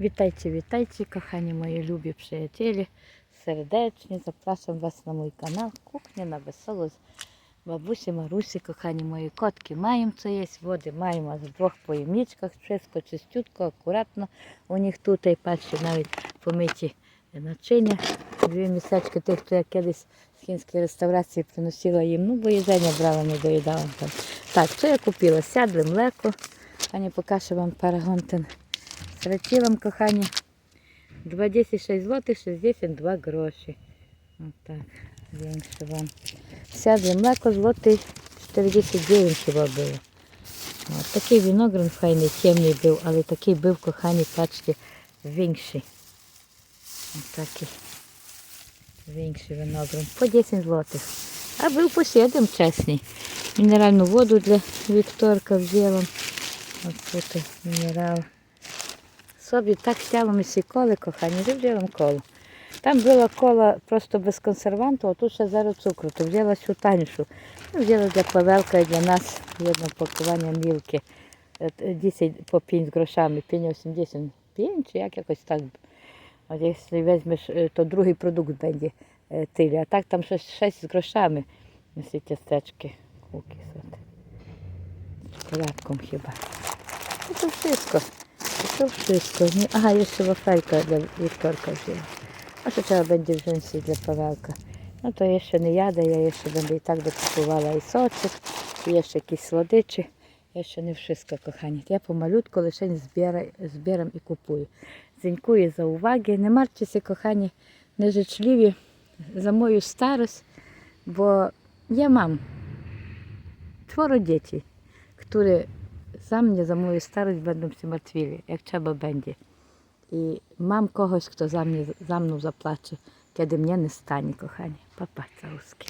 Witajcie, kochani moi lubi przyjaciele. Serdecznie zapraszam Was na mój kanał Kuchnia na Wesoło z бабусі Марусі, кохані мої котки. Маємо це є, води маємо в двох поємничках, wszystko чистютко, акуратно. У них тут і перші навіть помиті начиня. Дві місечки тих, хто я колись з кінської реставрації приносила їм. Ну, бо їження брала, не доїдала. Так, що я купила? Сядле млеко. Ані покаже вам парагонтин. Срачі вам, кохані. 26 злотих 62 гроші. Отак. Większe вам. Сядле млеко злотий 49 хіба було. От, такий виноград файний, темний був, але такий був, кохані, бачите, більший. Ось такий. Більший виноград. По 10 злотих. А був по 7 чесний. Мінеральну воду для Вікторка взяла. Ось тут мінерал. Собі так стяло сіколи, кохані, люблю коло. Там була кола просто без консерванту, а тут ще зараз цукру. То взяла цю таншу. Ну, Взяла для Павелка і для нас одне пакування мілки. Е, е, 10 по пінь з грошами, пінь 80 пінь, чи як якось так. От якщо візьмеш, е, то другий продукт буде е, тилі. А так там ще 6 з грошами. Ці тістечки, кукіс. З шоколадком хіба. Ну, то wszystko. To wszystko. Nie? Aha, jeszcze wafelka dla Wiktorka wzięła. A to trzeba będzie wziąć i dla Pawełka. No to jeszcze nie jadę, ja jeszcze będę i tak dokupowała i soczek, i jeszcze jakieś słodyczy. Jeszcze nie wszystko, kochani. Ja pomalutko лише збирам і купую. Дзінькую за увагу. Не мартеся, кохані, нежичливі за мою старость, бо я мам czworo dzieci, które moją starość będą się martwili, jak trzeba będzie. I mam kogoś, kto za, mnie, za mną zaplacze, kiedy mnie nie stanie, kochani. Papa całuski.